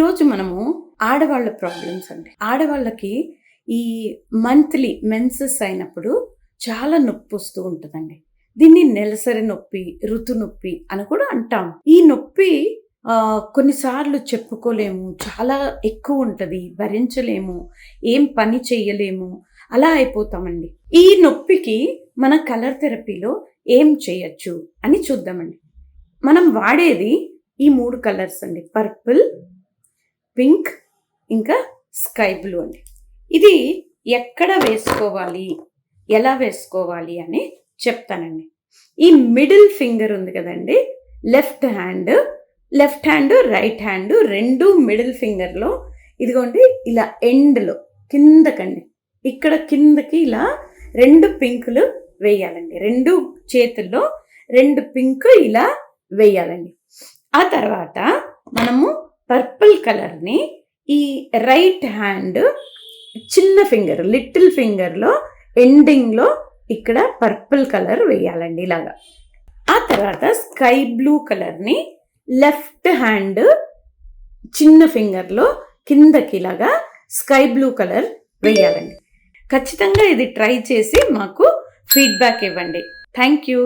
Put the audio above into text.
ఈరోజు మనము ఆడవాళ్ళ ప్రాబ్లమ్స్ అండి. ఆడవాళ్ళకి ఈ మంత్లీ మెన్సెస్ అయినప్పుడు చాలా నొప్పి వస్తూ ఉంటుందండి. దీన్ని నెలసరి నొప్పి ఋతు నొప్పి అని కూడా అంటాం. ఈ నొప్పి కొన్నిసార్లు చెప్పుకోలేము. చాలా ఎక్కువ ఉంటుంది. భరించలేము. ఏం పని చేయలేము అలా అయిపోతామండి. ఈ నొప్పికి మన కలర్ థెరపీలో ఏం చేయొచ్చు అని చూద్దామండి. మనం వాడేది ఈ మూడు కలర్స్ అండి. పర్పుల్ పింక్ ఇంకా స్కై బ్లూ అండి. ఇది ఎక్కడ వేసుకోవాలి ఎలా వేసుకోవాలి అని చెప్తానండి. ఈ మిడిల్ ఫింగర్ ఉంది కదండి left hand left hand right hand రెండు మిడిల్ ఫింగర్లో ఇదిగోండి ఇలా ఎండ్లో కిందకండి. ఇక్కడ కిందకి ఇలా రెండు పింకులు వేయాలండి. రెండు చేతుల్లో రెండు పింక్ ఇలా వేయాలండి. ఆ తర్వాత మనము పర్పుల్ కలర్ని ఈ రైట్ హ్యాండ్ చిన్న ఫింగర్ లిటిల్ ఫింగర్లో ఎండింగ్లో ఇక్కడ పర్పుల్ కలర్ వేయాలండి ఇలాగా. ఆ తర్వాత స్కై బ్లూ కలర్ని లెఫ్ట్ హ్యాండ్ చిన్న ఫింగర్లో కిందకి ఇలాగా స్కై బ్లూ కలర్ వేయాలండి. ఖచ్చితంగా ఇది ట్రై చేసి మాకు ఫీడ్బ్యాక్ ఇవ్వండి. Thank you